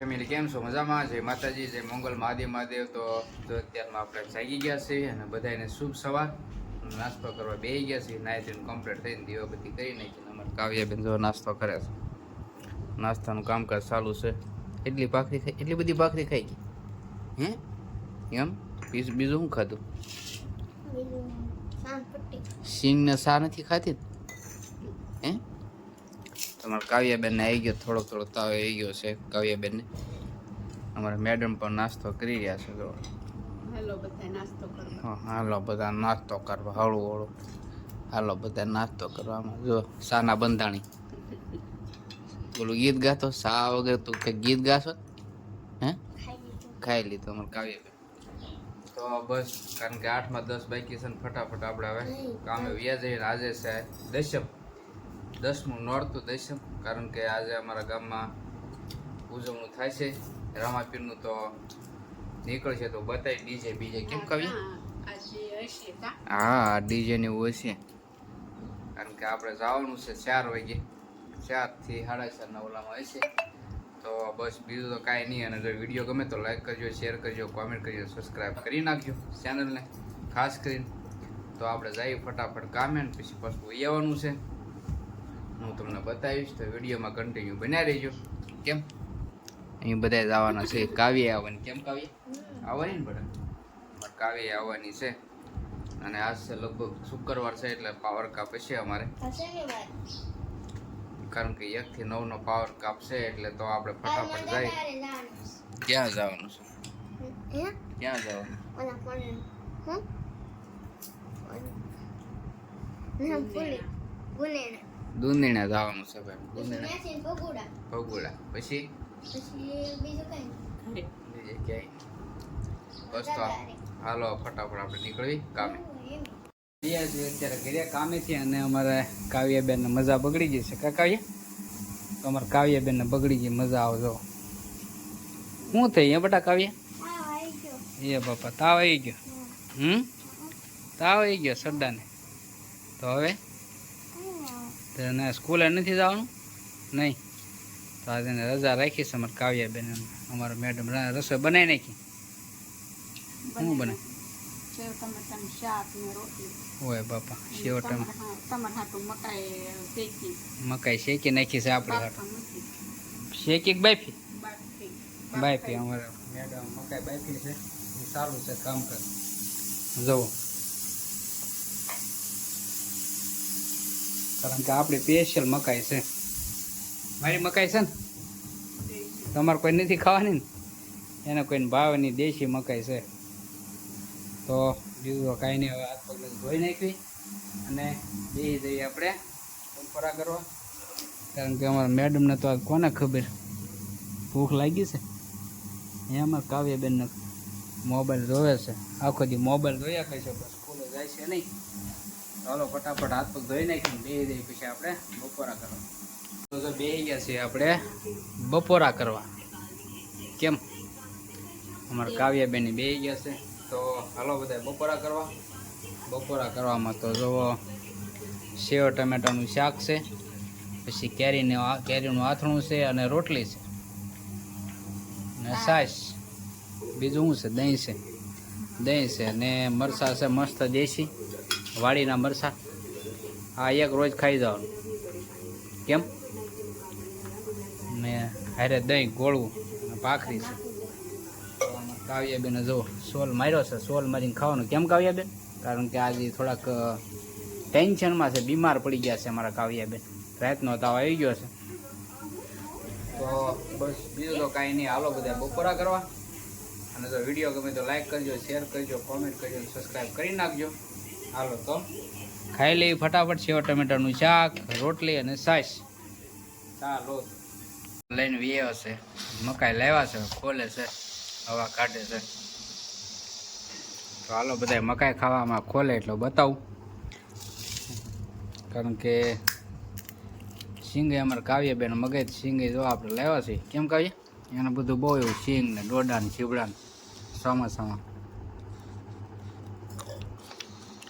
Family કેમ છો? મજામાં? જય માતાજી જય મંગલ મહાદેવ મહાદેવ. તો અત્યારમાં આપણે જાગી ગયા છીએ અને બધાને શુભ સવાર. નાસ્તો કરવા બે ગયા છીએ. નાય ધોઈને કમ્પ્લીટ થઈને દીવાબત્તી કરી નાખીને અમારે કાવ્યાબેન જો નાસ્તો કરે છે. નાસ્તાનું કામકાજ ચાલુ છે. એટલી ભાખરી ખાઈ એટલી બધી ભાખરી ખાઈ ગઈ? હે? એમ? બીજું શું ખાધું? સિંગને સા નથી ખાતી? હે? તમારા કાવ્યાબેનને આવી ગયો થોડો થોડો તાવ આવી ગયો છે કાવ્યાબેનને. અમારા મેડમ પણ નાસ્તો કરી રહ્યા છે જો. હેલો બધા નાસ્તો હા, હાલો બધા નાસ્તો કરવા હળવું હળવું. હાલો બધા નાસ્તો કરવામાં જો સાના બંધાણી. બોલું ગીત ગાતો સા વગર તું કંઈક ગીત ગાશો? હે? ખાઈ લીધું અમારે કાવ્યાબેન. તો બસ કારણ કે આઠમાં દસ બાકી છે ને ફટાફટ આપણે હવે કામે વ્યાજ આજે છે દશમ. દસમું નોરતું દશમ કારણ કે આજે અમારા ગામમાં ઉજવણું થાય છે. રામાપીરનું તો નીકળશે તો બતાવી ડીજે બીજે કેમ કવિ? હા, ડીજે ને એવું હશે. કારણ કે આપણે જવાનું છે ચાર વાગે. ચારથી સાડા ચાર નવલામાં હશે. તો બસ બીજું તો કાંઈ નહીં અને જો વીડિયો ગમે તો લાઈક કરજો શેર કરજો કોમેન્ટ કરજો સબસ્ક્રાઈબ કરી નાખજો ચેનલને. ખાસ કરીને. તો આપણે જઈએ ફટાફટ કામે ને પછી પાછું આવવાનું છે. હું તમને બતાવીશ તો વિડીયોમાં કન્ટિન્યુ બન્યા રહેજો. કેમ? અહીં બધા જવાના છે. કાવ્ય આવવાની. કેમ કાવ્ય? આવવાની ને બધા કાવ્ય આવવાની છે. અને આજ છે લગભગ શુક્રવાર છે એટલે પાવર કાપ છે અમારે. કારણ કે એક થી નવ નો પાવર કાપ છે એટલે તો આપણે ફટાફટ જાય. ક્યાં જવાનું છે? ક્યાં જવાનું? હું? દુંદીણા જવાનું છે ભાઈ. દુંદીણા. ભગોડા. ભગોડા. પછી? પછી બીજું કઈ બીજે ક્યાંય બસ તો હાલો ફટાફટ આપણે નીકળવી કામે. અત્યારે ઘરે કામેથી અને અમારે કાવ્યાબેનને મજા બગડી ગઈ છે. કા તો અમારે કાવ્યાબેનને બગડી ગઈ મજા આવજો શું થઈ એ બટા કાવ્ય? હા એ બાપા તાવ આવી ગયો. હમ? તાવ આવી ગયો સરદાને તો હવે? તને સ્કૂલે નથી જવાનું? નહીં. તો આજે એને રજા રાખી છે અમારે કાવ્યાબેન અમારા મેડમ રસોઈ બનાવી નાખી. શું બને? બાપા સેવ મકાઈ શેકી. નાખી છે આપણે હાટુ. શેકી બાફી? બાફી. અમારે મેડમ મકાઈ બાફી છે. સારું છે કામ કરે. જુઓ. કારણ કે આપણી સ્પેશિયલ મકાઈ છે. મારી મકાઈ છે ને? તમારે કોઈ નથી ખાવાની ને? એને કોઈને ભાવની દેશી મકાઈ છે. તો બીજું કાંઈ નહીં, હવે હાથ પગને ધોઈ નાખવી અને દેહી જઈએ આપણે બપોરા કરવા. કારણ કે અમારા મેડમને તો કોને ખબર? ભૂખ લાગી છે. એમાં કાવ્યબેનને મોબાઈલ જોવે છે. આખો દી મોબાઈલ જોયા છે પણ સ્કૂલે જાય છે નહીં. ચાલો ફટાફટ હાથ પગ ધોઈ નાખીને બેસી દઈએ પછી આપણે બપોરા કરવા. તો બેસી ગયા છીએ આપણે બપોરા કરવા. કેમ? અમારા કાવ્યાબેન બેસી ગયા છે. તો હાલો બધા બપોરા કરવા. બપોરા કરવામાં તો જુઓ સેવ ટમેટાનું શાક છે, પછી કેરીને કેરીનું આથણું છે અને રોટલી છે. ને સાસ, બીજું શું છે? દહીં છે. દહીં છે ને મરસા છે, મસ્ત દેશી. વાડીના મરસા. આ એક રોજ ખાઈ જવાનું. કેમ? ને હારે દહીં ગોળવું ભાખરી છે. કાવ્યાબેન જો સોલ માર્યો છે, સોલ મારીને ખાવાનું. કેમ કાવ્યાબેન? કારણ કે આજે થોડાક ટેન્શનમાં છે, બીમાર પડી ગયા છે અમારા કાવ્યાબેન. રાતનો તાવ આવી ગયો છે. તો બસ બીજું તો કાંઈ નહીં. હાલો બધા બપોરા કરવા. અને જો વીડિયો ગમે તો લાઈક કરજો શેર કરજો કોમેન્ટ કરજો સબસ્ક્રાઈબ કરી નાખજો. હાલો તો. ખાઈ લઈ ફટાફટ સેવ ટમેટાનું શાક રોટલી અને સાસ. ચાલો. લઈને વ્યવ છે મકાઈ લાવ્યા છે ખોલે છે હવા કાઢે છે. તો હાલો બધા મકાઈ ખાવામાં ખોલે એટલો બતાવું. કારણ કે સિંગે અમારે કાવ્યબેન મગજ સિંગે જો આપણે લાવ્યા છે કેમ કાવ્ય? એને બધું બહુ એવું સિંગ ને ડોડા ને ચીવડા ને ચોમાસામાં લાય કાઢતું ઊભી રહે લાવ હા ઊભી રહે ઓલો ઊભી ઓલો એટલું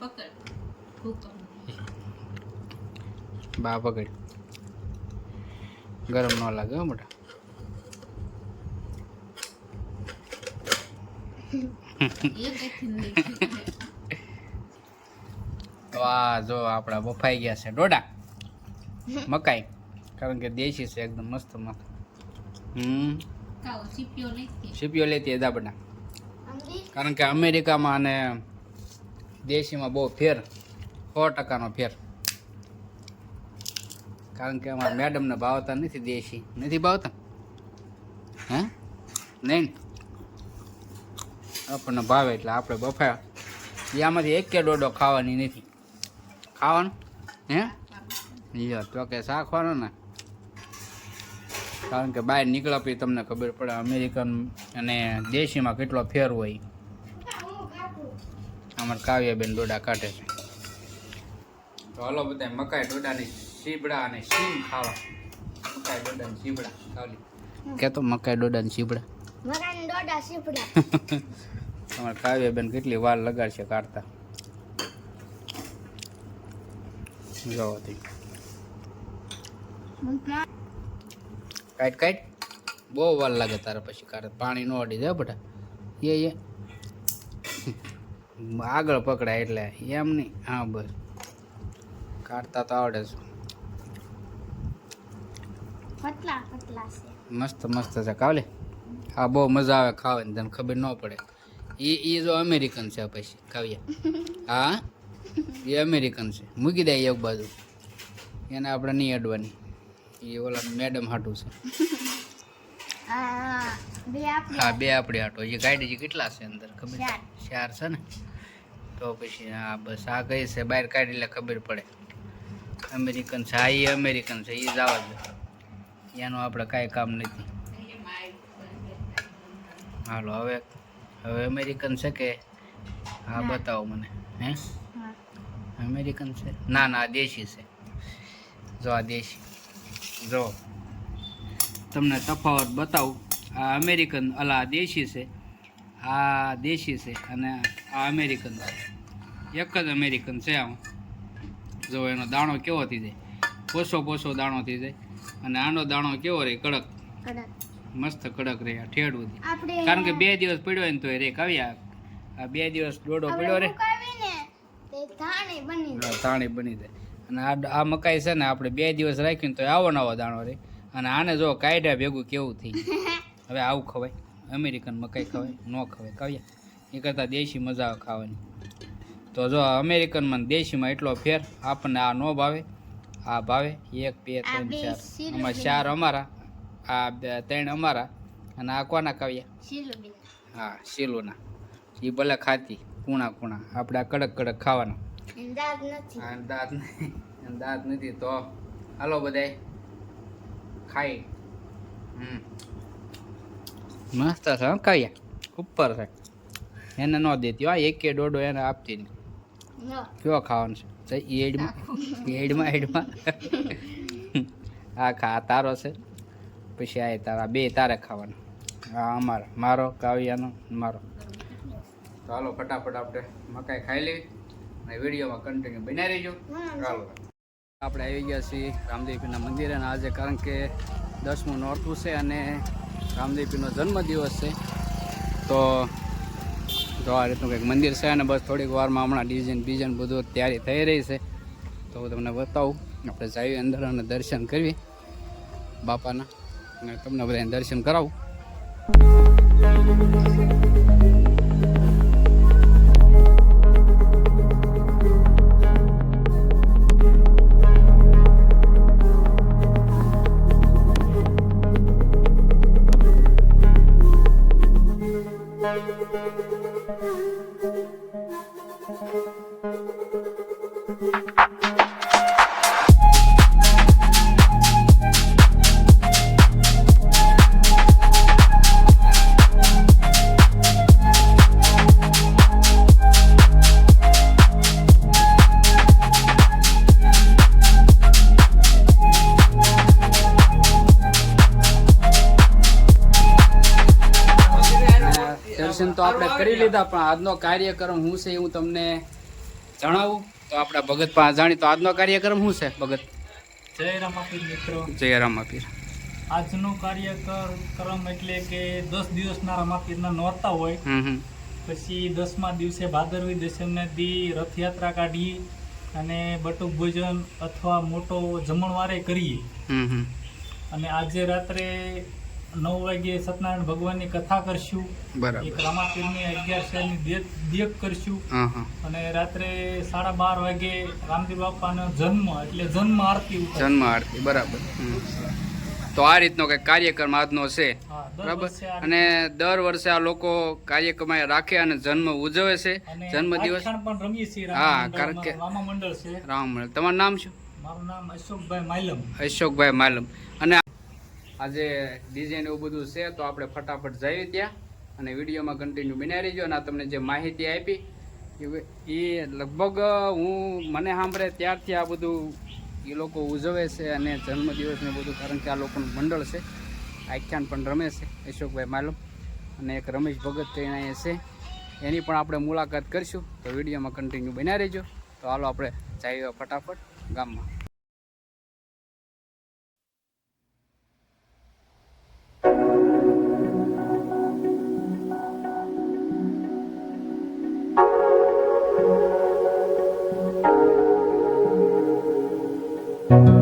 પકડ. કુકર રહે. બા પકડ. ગરમ ન લાગે હો મોટા. એથી નહીં તો આ જો આપણા બફાઈ ગયા છે ડોડા. મકાઈ. કારણ કે દેશી છે એકદમ મસ્ત મસ્ત હમ. સીપીઓ લેતી હતા બધા કારણ કે અમેરિકામાં અને દેશીમાં બહુ ફેર. સો ટકાનો ફેર. કારણ કે અમારા મેડમને ભાવતા નથી દેશી. નથી ભાવતા? હે? નહીં આપણને ભાવે એટલે આપણે બફાયા. એ આમાંથી એક કે દોડો ખાવાની નથી. ખાવાનું? હે? યો તો કે શાખવાનું ને. કારણ કે બહાર નીકળ્યા પછી તમને ખબર પડે અમેરિકન અને દેશીમાં કેટલો ફેર હોય. અમારે કાવ્યાબેન ડોડા કાઢે છે. તો હલો બધા મકાઈ ડોડાની સીબડા અને સીમ ખાવા. મકાઈ ડોડાની સીબડા ખાલી કે તો મકાઈ સીબડા મકાન દોડા સીપડા અમારે કાવ્યાબેન કેટલી વાર લગાડશે કાઢતા. જોવો તે કાઈટ કાઢ બહુ વાર લાગે તારે પછી કારણ. પાણી ન અડી જાય બટા. એ એ. આગળ પકડાય એટલે. એમ નહીં. હા બસ. કાઢતા તો આવડે છે. મસ્ત મસ્ત છે. કાવલે? હા બહુ મજા આવે ખાવાની. તને ખબર ન પડે. એ એ જો અમેરિકન છે પછી. કાવ્યા. હા? એ અમેરિકન છે. મૂકી દે એક બાજુ. એને આપણે નહીં અડવાની. એ ઓલા મેડમ હાટું છે. હા બે આપણે હાટો. એ ગાડી જે કેટલા છે અંદર ખબર? ચાર. છે ને? તો પછી હા બસ આ કઈ છે? બહાર કાઢી એટલે ખબર પડે. અમેરિકન છે. હા એ અમેરિકન છે. એ જવા દે એનું આપણે કાંઈ કામ નથી. હાલો હવે હવે અમેરિકન છે કે? હા બતાવો મને. હા? અમેરિકન છે. ના ના આ દેશી છે. જો આ દેશી. જો. તમને તફાવત બતાવું. આ અમેરિકન અલા આ દેશી છે. આ દેશી છે અને આ અમેરિકન છે. એક જ અમેરિકન છે આમ. જો એનો દાણો કેવો થઈ જાય? પોસો પોસો દાણો થઈ જાય. અને આનો દાણો કેવો રહે? કડક. કડક. મસ્ત કડક રહે આ ઠેડવું આપણે કારણ કે બે દિવસ પડ્યો હોય ને તો રેક. રે કાવ્યા આ બે દિવસ દોડો પડ્યો રે. ધાણી બની જાય. તાણી બની જાય. અને આ આ મકાઈ છે ને આપણે બે દિવસ રાખીને તો આવો નવો દાણો રહે અને આને જો કાયદા ભેગું કેવું થઈ હવે આવું ખવાય. અમેરિકન મકાઈ ખવાય ન ખવાય. કાવ્યા એ કરતાં દેશી મજા ખાવાની. તો જો અમેરિકનમાં દેશીમાં એટલો ફેર આપણને આ ન ભાવે આ ભાવે. એક બે ત્રણ ચાર. આમાં ચાર અમારા આ ત્રણ અમારા. અને આ કોના કાવ્યા હા શીલુના. એ ભલે ખાતી. કૂણા કૂણા આપણે આ કડક કડક ખાવાના. દાંત નથી. આ દાંત નહીં આ દાંત નથી તો હાલો બધાય. ખાઈ. હમ. મસ્ત છે હં કાવ્યા ઉપર છે. એને ન દેતી હા એક કે દોઢો એને આપતી નહીં. કયો ખાવાનું છે? એડમાં એડમાં એડમાં. આ ખા તારો છે. પછી આ તારા બે તારે ખાવાનો. આ અમારો મારો કાવ્યાનો મારો. તો હાલો ફટાફટ આપણે મકાઈ ખાઈ લેવી અને વિડીયોમાં કન્ટિન્યુ બનાવી રહીજો. ચાલો આપણે આવી ગયા છીએ રામદેવપીના મંદિરે અને આજે કારણ કે દસમું નોરતું છે અને રામદેવપીનો જન્મદિવસ છે. તો તો આ રીતનું કંઈક મંદિર છે અને બસ થોડીક વારમાં હમણાં ડિઝાઇન બીજન બધું તૈયારી થઈ રહી છે. તો હું તમને બતાવું આપણે જઈએ અંદર અને દર્શન કરવી બાપાના. અને તમને બધાને દર્શન કરાવું. કરી લીધા પણ આજનો કાર્યક્રમ શું છે એ હું તમને જણાવું. તો આપણા ભગત પાસે જાણી તો આજનો કાર્યક્રમ શું છે ભગત? જય રામાપીર મિત્રો. જય રામાપીર. આજનો કાર્યક્રમ એટલે કે દસ દિવસના રામાપીરના નોરતા હોય. પછી દસમા દિવસે ભાદરવી દશમને દી રથયાત્રા કાઢીએ અને બટુક ભોજન અથવા મોટો જમણવારે કરીએ. અને આજે રાત્રે નવ વાગ્યે સત્યનારાયણ ભગવાનની કથા કરશું. એક રામાપીરની અગિયાર શહેરની દિયત કરશું. અને રાત્રે સાડા બાર વાગે રામદેવ બાપાનો જન્મ એટલે જન્મ આરતી જન્મ આરતી બરાબર. તો આ રીતનો કંઈક કાર્યક્રમ આજનો છે. બરાબર? અને દર વર્ષે આ લોકો કાર્યક્રમ રાખે અને જન્મ ઉજવે છે. જન્મ દિવસ? હા, કારણ કે- રામ મંડળ તમારું નામ શું? મારું નામ અશોકભાઈ માયલમ અશોકભાઈ માલમ. અને આજે ડિઝાઇન એવું બધું છે, તો આપણે ફટાફટ જઈએ ત્યાં અને વિડીયોમાં કન્ટિન્યુ બનાવી રહીજો અને તમને જે માહિતી આપી, એ- એ લગભગ હું મને સાંભળે ત્યારથી આ બધું એ લોકો ઉજવે છે અને જન્મદિવસને બધું, કારણ કે આ લોકોનું મંડળ છે. આખ્યાન પણ રમે છે, અશોકભાઈ માલુમ અને એક રમેશ ભગત કરીને અહીંયા છે. એની પણ આપણે મુલાકાત કરીશું, તો વિડીયોમાં કન્ટિન્યુ બનાવી રહેજો તો હાલો આપણે જઈએ ફટાફટ ગામમાં. તો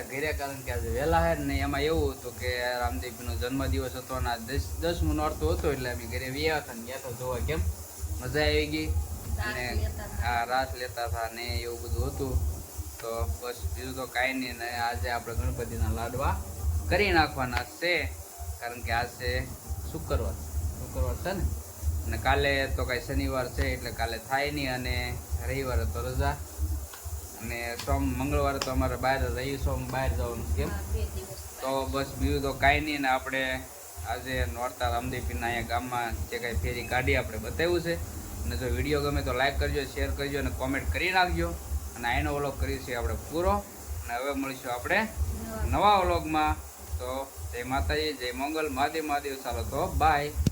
હતા ઘરે કારણ કે આજે વહેલા હે ને એમાં એવું હતું કે રામદેવનો જન્મદિવસ હતો અને દસ દસમું નોરતું હતું એટલે અમે ઘરે વ્યા હતા ને ગયા તો જોવા કેમ? મજા આવી ગઈ? અને હા રાસ લેતા હતા ને એવું બધું હતું. તો બસ બીજું તો કાંઈ નહીં ને આજે આપણે ગણપતિના લાડવા કરી નાખવાના છે કારણ કે આજ છે શુક્રવાર શુક્રવાર છે ને? અને કાલે તો કાંઈ શનિવાર છે એટલે કાલે થાય નહીં અને રવિવારે તો રજા. અને સોમ મંગળવારે તો અમારે બહાર રહી સોમ બહાર જવાનું કેમ તો બસ બીજું તો કાંઈ નહીં ને આપણે આજે નોરતા રામદેવીના અહીંયા ગામમાં જે કાંઈ ફેરી કાઢી આપણે બતાવ્યું છે. અને જો વીડિયો ગમે તો લાઈક કરજો, શેર કરજો, અને કોમેન્ટ કરી નાખજો. અને આનો વ્લોગ કરીશું આપણે પૂરો. અને હવે મળીશું આપણે નવા વ્લોગમાં. તો જય માતાજી, જય મંગલ, મહાદેવ મહાદેવ. ચાલો તો બાય.